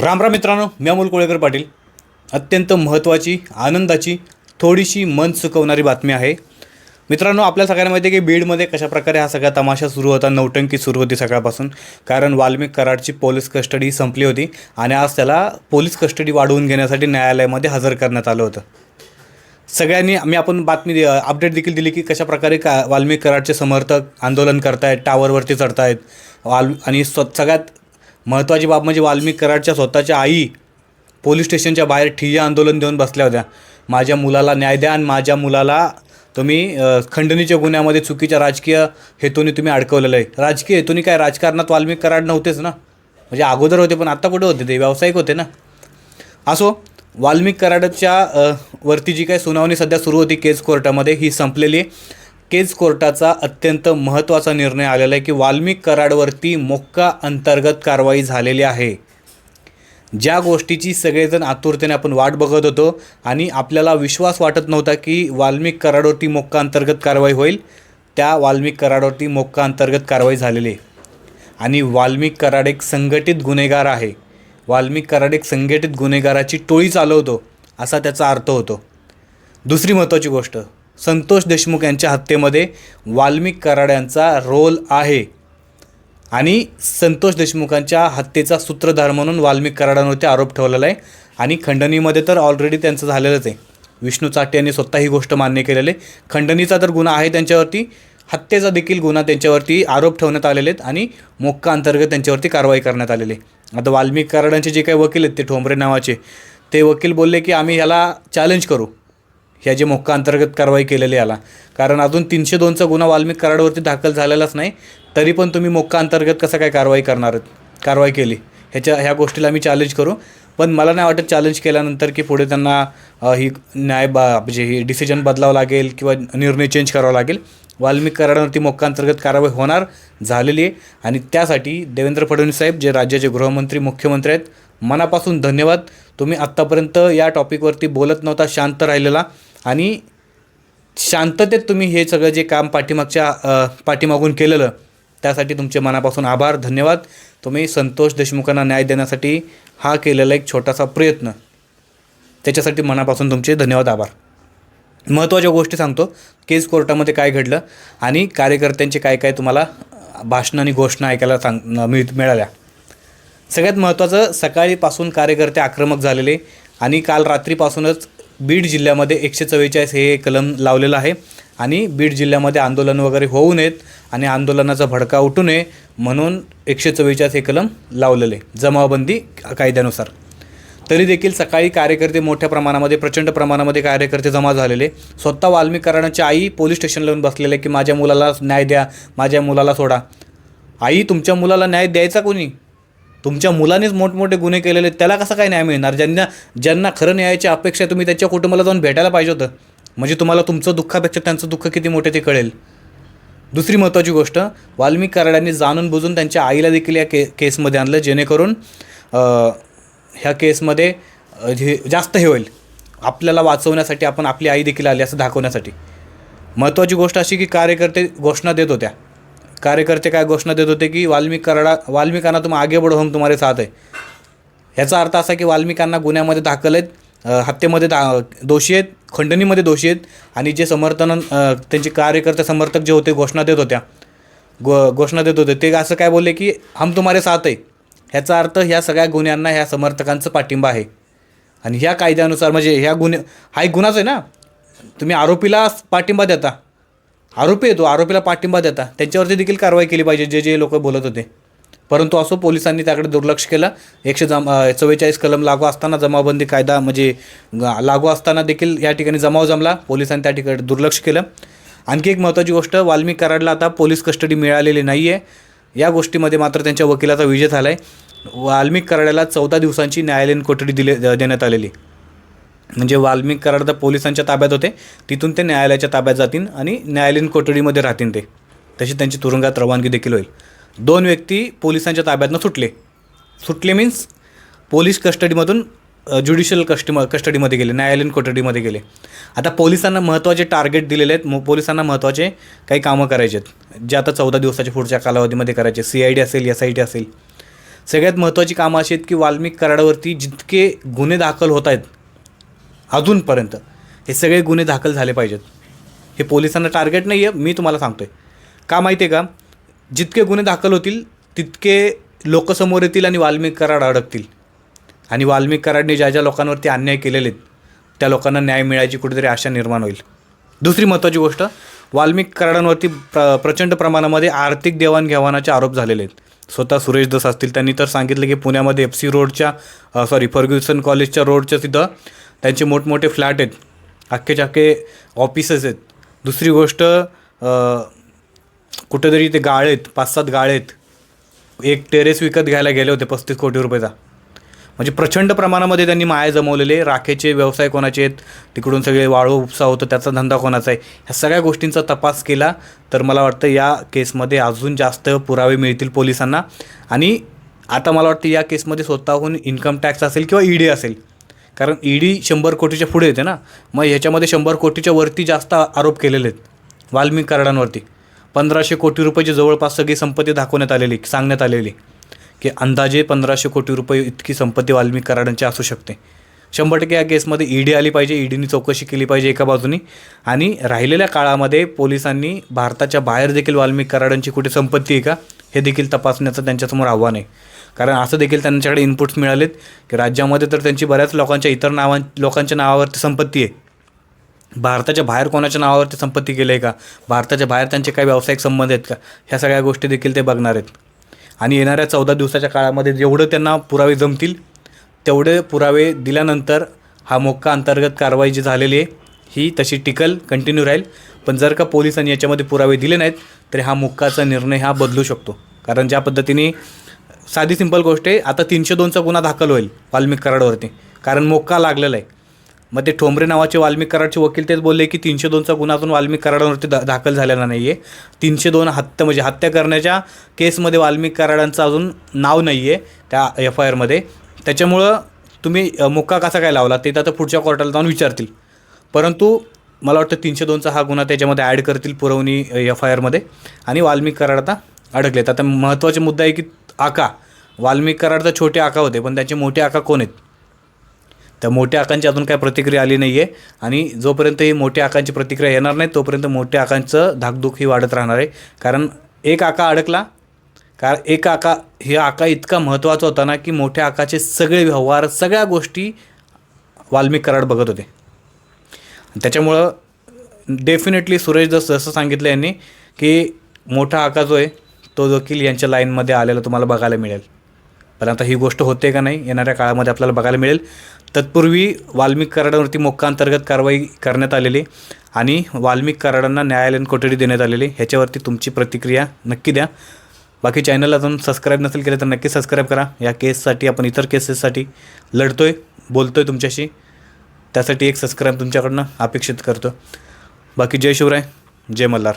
राम राम मित्रांनो मी अमोल कोळेकर पाटील. अत्यंत महत्त्वाची आनंदाची थोडीशी मन सुकवणारी बातमी आहे. मित्रांनो आपल्या सगळ्यांना माहिती आहे की बीडमध्ये कशाप्रकारे हा सगळा तमाशा सुरू होता नौटंकी सुरू होती सकाळपासून. कारण वाल्मिक कराडची पोलीस कस्टडी संपली होती आणि आज त्याला पोलीस कस्टडी वाढवून घेण्यासाठी न्यायालयामध्ये हजर करण्यात आलं होतं. सगळ्यांनी मी आपण बातमी अपडेट देखील दिली की कशाप्रकारे का वाल्मिक कराडचे समर्थक आंदोलन करतायत टावरवरती चढतायत. वाल आणि स्व सगळ्यात महत्त्वाची बाब म्हणजे वाल्मिक कराडच्या स्वतःच्या आई पोलीस स्टेशनच्या बाहेर ठिय्या आंदोलन देऊन बसल्या होत्या. माझ्या मुलाला न्याय द्या आणि माझ्या मुलाला तुम्ही खंडणीच्या गुन्ह्यामध्ये चुकीच्या राजकीय हेतूने तुम्ही अडकवलेलं आहे. राजकीय हेतूने काय? राजकारणात वाल्मिक कराड नव्हतेच ना? म्हणजे अगोदर होते पण आत्ता कुठे होते ते? व्यावसायिक होते ना? असो वाल्मिक कराडच्या वरती जी काही सुनावणी सध्या सुरू होती केस कोर्टामध्ये ही संपलेली आहे. केज कोर्टाचा अत्यंत महत्त्वाचा निर्णय आलेला आहे की वाल्मिक कराडवरती मोक्का अंतर्गत कारवाई झालेली आहे. ज्या गोष्टीची सगळेजण आतुरतेने आपण वाट बघत होतो आणि आपल्याला विश्वास वाटत नव्हता की वाल्मिक कराडवरती मोक्का अंतर्गत कारवाई होईल त्या वाल्मिक कराडवरती मोक्का अंतर्गत कारवाई झालेली आहे. आणि वाल्मिक कराड एक संघटित गुन्हेगार आहे. वाल्मिक कराड एक संघटित गुन्हेगाराची टोळी चालवतो असा त्याचा अर्थ होतो. दुसरी महत्त्वाची गोष्ट संतोष देशमुख यांच्या हत्येमध्ये वाल्मिक कराड यांचा रोल आहे. आणि संतोष देशमुखांच्या हत्येचा सूत्रधार म्हणून वाल्मिक कराडांवरती आरोप ठेवलेला आहे. आणि खंडणीमध्ये तर ऑलरेडी त्यांचं झालेलंच आहे. विष्णू चाटे यांनी स्वतः ही गोष्ट मान्य केलेली आहे. खंडणीचा तर गुन्हा आहे त्यांच्यावरती. हत्येचा देखील गुन्हा त्यांच्यावरती आरोप ठेवण्यात आलेले आहेत आणि मोक्का अंतर्गत त्यांच्यावरती कारवाई करण्यात आलेली आहे. आता वाल्मिक कराडांचे जे काही वकील आहेत ते ठोंबरे नावाचे ते वकील बोलले की आम्ही ह्याला चॅलेंज करू. ह्या जे मोक्का अंतर्गत कारवाई केलेली याला. कारण अजून तीनशे दोनचा गुन्हा वाल्मिक कराडवरती दाखल झालेलाच नाही तरी पण तुम्ही मोक्का अंतर्गत कसं काय कारवाई करणार कारवाई केली. ह्याच्या ह्या गोष्टीला आम्ही चॅलेंज करू. पण मला नाही वाटत चॅलेंज केल्यानंतर की पुढे त्यांना ही न्याय बा म्हणजे ही डिसिजन बदलावं लागेल किंवा निर्णय चेंज करावा लागेल. वाल्मिक कराडावरती मोक्का अंतर्गत कारवाई होणार झालेली आहे. आणि त्यासाठी देवेंद्र फडणवीस साहेब जे राज्याचे गृहमंत्री मुख्यमंत्री आहेत मनापासून धन्यवाद. तुम्ही आत्तापर्यंत या टॉपिकवरती बोलत नव्हता शांत राहिलेला. आणि शांततेत तुम्ही हे सगळं जे काम पाठीमागच्या पाठीमागून केलेलं त्यासाठी तुमचे मनापासून आभार धन्यवाद. तुम्ही संतोष देशमुखांना न्याय देण्यासाठी हा केलेला एक छोटासा प्रयत्न. त्याच्यासाठी मनापासून तुमचे धन्यवाद आभार. महत्त्वाच्या गोष्टी सांगतो. केस कोर्टामध्ये काय घडलं आणि कार्यकर्त्यांचे काय काय तुम्हाला भाषणं आणि घोषणा ऐकायला सांग मिळ मिळाल्या. सगळ्यात महत्त्वाचं सकाळीपासून कार्यकर्ते आक्रमक झालेले आणि काल रात्रीपासूनच बीड जिल्ह्यामध्ये एकशे चव्वेचाळीस हे कलम लावलेलं आहे. आणि बीड जिल्ह्यामध्ये आंदोलन वगैरे होऊ नयेत आणि आंदोलनाचा भडका उठू नये म्हणून एकशे चव्वेचाळीस हे कलम लावलेले जमावबंदी कायद्यानुसार. तरी देखील सकाळी कार्यकर्ते मोठ्या प्रमाणामध्ये प्रचंड प्रमाणामध्ये कार्यकर्ते जमा झालेले स्वतः वाल्मिक आई पोलीस स्टेशनला येऊन बसलेले की माझ्या मुलाला न्याय द्या माझ्या मुलाला सोडा. आई तुमच्या मुलाला न्याय द्यायचा कोणी? तुमच्या मुलानेच मोठमोठे गुन्हे केलेले आहेत, त्याला कसं काय न्याय मिळणार? ज्यांना ज्यांना खरं न्यायाची अपेक्षा आहे, तुम्ही त्यांच्या कुटुंबाला जाऊन भेटायला पाहिजे होतं. म्हणजे तुम्हाला तुमचं दुःखापेक्षा त्यांचं दुःख किती मोठे ते कळेल. दुसरी महत्त्वाची गोष्ट वाल्मिक कराड्यांनी जाणून बुजून त्यांच्या आईला देखील या के केसमध्ये आणलं जेणेकरून ह्या केसमध्ये हे जे जास्त हे होईल. आपल्याला वाचवण्यासाठी आपण आपली आई देखील आली असं दाखवण्यासाठी. महत्त्वाची गोष्ट अशी की कार्यकर्ते घोषणा देत होत्या. कार्यकर्ते काय घोषणा देत होते की वाल्मिक कराडा वाल्मिकांना तुम आगे बढ़ो हम तुम्हारे साथ आहे. ह्याचा अर्थ असा की वाल्मिकांना गुन्ह्यामध्ये दाखल आहेत हत्येमध्ये दा दोषी आहेत खंडणीमध्ये दोषी आहेत आणि जे समर्थन त्यांचे कार्यकर्ते समर्थक जे होते घोषणा देत होत्या. गो घोषणा देत होते. ते असं काय बोलले की हम तुम्हारे साथ आहे. ह्याचा अर्थ ह्या सगळ्या गुन्ह्यांना ह्या समर्थकांचं पाठिंबा आहे. आणि ह्या कायद्यानुसार म्हणजे ह्या गुन्हे हा एक गुन्हाच आहे ना? तुम्ही आरोपीला पाठिंबा देता. आरोपी येतो आरोपीला पाठिंबा देता. त्यांच्यावरती देखील कारवाई केली पाहिजे जे जे लोक बोलत होते. परंतु असो पोलिसांनी त्याकडे दुर्लक्ष केलं. एकशे जम चव्वेचाळीस कलम लागू असताना जमावबंदी कायदा म्हणजे लागू असताना देखील या ठिकाणी जमाव जमला. पोलिसांनी त्या ठिकाणी दुर्लक्ष केलं. आणखी एक महत्त्वाची गोष्ट वाल्मिक कराडला आता पोलीस कस्टडी मिळालेली नाही आहे या गोष्टीमध्ये मात्र त्यांच्या वकिलाचा विजय झाला आहे वाल्मिक कराडाला चौदा दिवसांची न्यायालयीन कोठडी दिले देण्यात आलेली. म्हणजे वाल्मिक कराड तर पोलिसांच्या ताब्यात होते तिथून ते न्यायालयाच्या ताब्यात जातील आणि न्यायालयीन कोठडीमध्ये राहतील ते. तशी त्यांची तुरुंगात रवानगी देखील होईल. दोन व्यक्ती पोलिसांच्या ताब्यातनं सुटले. सुटले मीन्स पोलीस कस्टडीमधून ज्युडिशियल कस्टम कस्टडीमध्ये गेले न्यायालयीन कोठडीमध्ये गेले. आता पोलिसांना महत्त्वाचे टार्गेट दिलेले आहेत. पोलिसांना महत्त्वाचे काही कामं करायचे आहेत. जे आता चौदा दिवसाच्या पुढच्या कालावधीमध्ये करायचे. सी आय डी असेल एस आय टी असेल. सगळ्यात महत्त्वाची कामं अशी आहेत की वाल्मिक कराडावरती जितके गुन्हे दाखल होत आहेत अजूनपर्यंत हे सगळे गुन्हे दाखल झाले पाहिजेत. हे पोलिसांना टार्गेट नाही आहे मी तुम्हाला सांगतो आहे का माहिती आहे का? जितके गुन्हे दाखल होतील तितके लोक समोर येतील आणि वाल्मिक कराड अडकतील. आणि वाल्मिक कराडने ज्या ज्या लोकांवरती अन्याय केलेले आहेत त्या लोकांना न्याय मिळायची कुठेतरी आशा निर्माण होईल. दुसरी महत्त्वाची गोष्ट वाल्मिक कराडांवरती प्र प्रचंड प्रमाणामध्ये आर्थिक देवाणघेवाणाचे आरोप झालेले आहेत. स्वतः सुरेश दस असतील त्यांनी तर सांगितलं की पुण्यामध्ये एफ सी रोडच्या सॉरी फर्ग्युसन कॉलेजच्या रोडच्या तिथं त्यांचे मोठमोठे फ्लॅट आहेत. अख्खेच्या अख्खे ऑफिसेस आहेत. दुसरी गोष्ट कुठेतरी ते गाळे आहेत. पाच सात गाळे आहेत. एक टेरेस विकत घ्यायला गेले होते पस्तीस कोटी रुपयाचा. म्हणजे प्रचंड प्रमाणामध्ये त्यांनी माया जमवलेले. राखेचे व्यवसाय कोणाचे आहेत? तिकडून सगळे वाळू उपसा होतं त्याचा धंदा कोणाचा आहे? ह्या सगळ्या गोष्टींचा तपास केला तर मला वाटतं या केसमध्ये अजून जास्त पुरावे मिळतील पोलिसांना. आणि आता मला वाटतं या केसमध्ये स्वतःहून इन्कम टॅक्स असेल किंवा ईडी असेल. कारण ईडी शंभर कोटीच्या पुढे येते ना मग ह्याच्यामध्ये शंभर कोटीच्या वरती जास्त आरोप केलेले आहेत वाल्मिक कराडांवरती. पंधराशे कोटी रुपयाची जवळपास सगळी संपत्ती दाखवण्यात आलेली सांगण्यात आलेली. की अंदाजे पंधराशे कोटी रुपये इतकी संपत्ती वाल्मिक कराडांची असू शकते. शंभर टक्के या केसमध्ये ईडी आली पाहिजे ईडीनी चौकशी केली पाहिजे एका बाजूनी. आणि राहिलेल्या काळामध्ये पोलिसांनी भारताच्या बाहेर देखील वाल्मिक कराडांची कुठे संपत्ती आहे का हे देखील तपासण्याचं त्यांच्यासमोर आव्हान आहे. कारण असं देखील त्यांच्याकडे इनपुट्स मिळालेत की राज्यामध्ये तर त्यांची बऱ्याच लोकांच्या इतर नावां लोकांच्या नावावरती संपत्ती आहे. भारताच्या बाहेर कोणाच्या नावावरती संपत्ती केली आहे का? भारताच्या बाहेर त्यांचे काही व्यावसायिक संबंध आहेत का? ह्या सगळ्या गोष्टी देखील ते बघणार आहेत. आणि येणाऱ्या चौदा दिवसाच्या काळामध्ये जेवढं त्यांना पुरावे जमतील तेवढे पुरावे दिल्यानंतर हा मोक्का अंतर्गत कारवाई जी झालेली आहे ही तशी टिकल कंटिन्यू राहील. पण जर का पोलिसांनी याच्यामध्ये पुरावे दिले नाहीत तर हा मुक्काचा निर्णय हा बदलू शकतो. कारण ज्या पद्धतीने साधी सिंपल गोष्ट आहे. आता तीनशे दोनचा गुन्हा दाखल होईल वाल्मिक कराडवरती. कारण मोक्का लागलेला आहे. मग ते ठोंबरे नावाचे वाल्मिक कराडचे वकील तेच बोलले की तीनशे दोनचा गुन्हा अजून वाल्मिक कराडांवरती दा दाखल झालेला नाही आहे तीनशे दोन हत्या म्हणजे हत्या करण्याच्या केसमध्ये वाल्मिक कराडांचं अजून नाव नाही आहे त्या एफ आय आरमध्ये त्याच्यामुळं तुम्ही मुक्का कसा काय लावला? ते तर आता पुढच्या कोर्टाला जाऊन विचारतील. परंतु मला वाटतं तीनशे दोनचा हा गुन्हा त्याच्यामध्ये ॲड करतील पुरवणी एफ आय आरमध्ये आणि वाल्मिक कराड आता अडकलेत. आता महत्त्वाचा मुद्दा आहे की आका. वाल्मिक कराड तर छोटे आका होते पण त्याचे मोठे आका कोण आहेत? त्या मोठ्या आकांची अजून काय प्रतिक्रिया आली नाही आहे आणि जोपर्यंत ही मोठ्या आकांची प्रतिक्रिया येणार नाही तोपर्यंत मोठ्या आकांचं धाकधूक ही वाढत राहणार आहे. कारण एक आका अडकला कारण एक आका हे आका इतका महत्त्वाचा होता ना की मोठ्या आकाचे सगळे व्यवहार सगळ्या गोष्टी वाल्मिक कराड बघत होते. त्याच्यामुळं डेफिनेटली सुरेश दस जसं सांगितलं यांनी की मोठा आका जो आहे तो देखील यांच्या लाईनमध्ये आलेला तुम्हाला बघायला मिळेल. पण आता ही गोष्ट होते का नाही येणाऱ्या काळामध्ये आपल्याला बघायला मिळेल. तत्पूर्वी वाल्मिक कराडावरती मोक्का अंतर्गत कारवाई करण्यात आलेली आणि वाल्मिक कराडांना न्यायालयीन कोठडी देण्यात आलेली ह्याच्यावरती तुमची प्रतिक्रिया नक्की द्या. बाकी चॅनल अजून सबस्क्राईब नसेल केलं तर नक्की सबस्क्राईब करा. या केससाठी आपण इतर केसेससाठी लढतो आहे बोलतो आहे तुमच्याशी. त्यासाठी एक सबस्क्राईब तुमच्याकडनं अपेक्षित करतो बाकी जय शिवराय जय मल्हार.